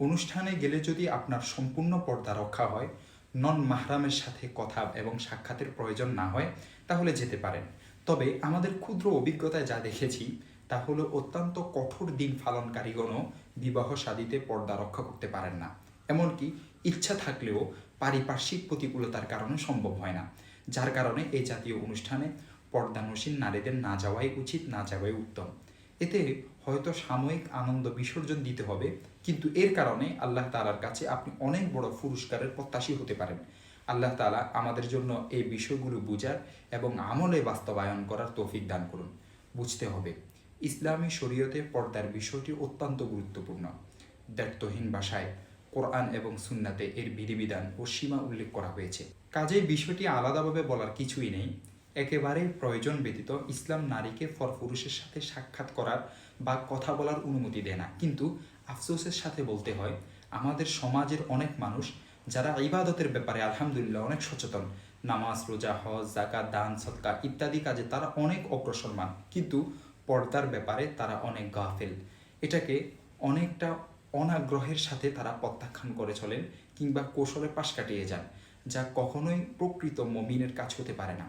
অনুষ্ঠানে গেলে যদি আপনার সম্পূর্ণ পর্দা রক্ষা হয়, নন মাহরামের সাথে কথা এবং সাক্ষাতের প্রয়োজন না হয়, তাহলে যেতে পারেন। তবে আমাদের ক্ষুদ্র অভিজ্ঞতায় যা দেখেছি, তা হলো অত্যন্ত কঠোর দিন পালনকারীগণও বিবাহ শাদীতে পর্দা রক্ষা করতে পারেন না। এমনকি ইচ্ছা থাকলেও পারিপার্শ্বিক প্রতিকূলতার কারণে সম্ভব হয় না। যার কারণে এই জাতীয় অনুষ্ঠানে পর্দানসীন নারীদের না যাওয়াই উচিত, না যাওয়াই উত্তম। এতে হয়তো সাময়িক আনন্দ বিসর্জন দিতে হবে, কিন্তু এর কারণে আল্লাহ তালার কাছে আপনি অনেক বড় পুরস্কারের প্রত্যাশী হতে পারেন। আল্লাহ তালা আমাদের জন্য এই বিষয়গুলো বুঝার এবং আমলে বাস্তবায়ন করার তৌফিক দান করুন। বুঝতে হবে, ইসলামী শরীয়তে পর্দার বিষয়টি অত্যন্ত গুরুত্বপূর্ণ। দ্ব্যর্থহীন ভাষায় কোরআন এবং সুন্নাতে এর বিধিবিধান ও সীমা উল্লেখ করা হয়েছে। কাজেই বিষয়টি আলাদাভাবে বলার কিছুই নেই। একেবারেই প্রয়োজন ব্যতীত ইসলাম নারীকে ফরপুরুষের সাথে সাক্ষাৎ করার বা কথা বলার অনুমতি দেয় না। কিন্তু আফসোসের সাথে বলতে হয়, আমাদের সমাজের অনেক মানুষ যারা ইবাদতের ব্যাপারে আলহামদুলিল্লাহ অনেক সচেতন, নামাজ, রোজা, হজ জাকাত দান সৎকা ইত্যাদি কাজে তারা অনেক অগ্রসরমান। কিন্তু পর্দার ব্যাপারে তারা অনেক গাফেল। এটাকে অনেকটা অনাগ্রহের সাথে তারা প্রত্যাখ্যান করে চলেন কিংবা কৌশলে পাশ কাটিয়ে যান, যা কখনোই প্রকৃত মমিনের কাজ হতে পারে না।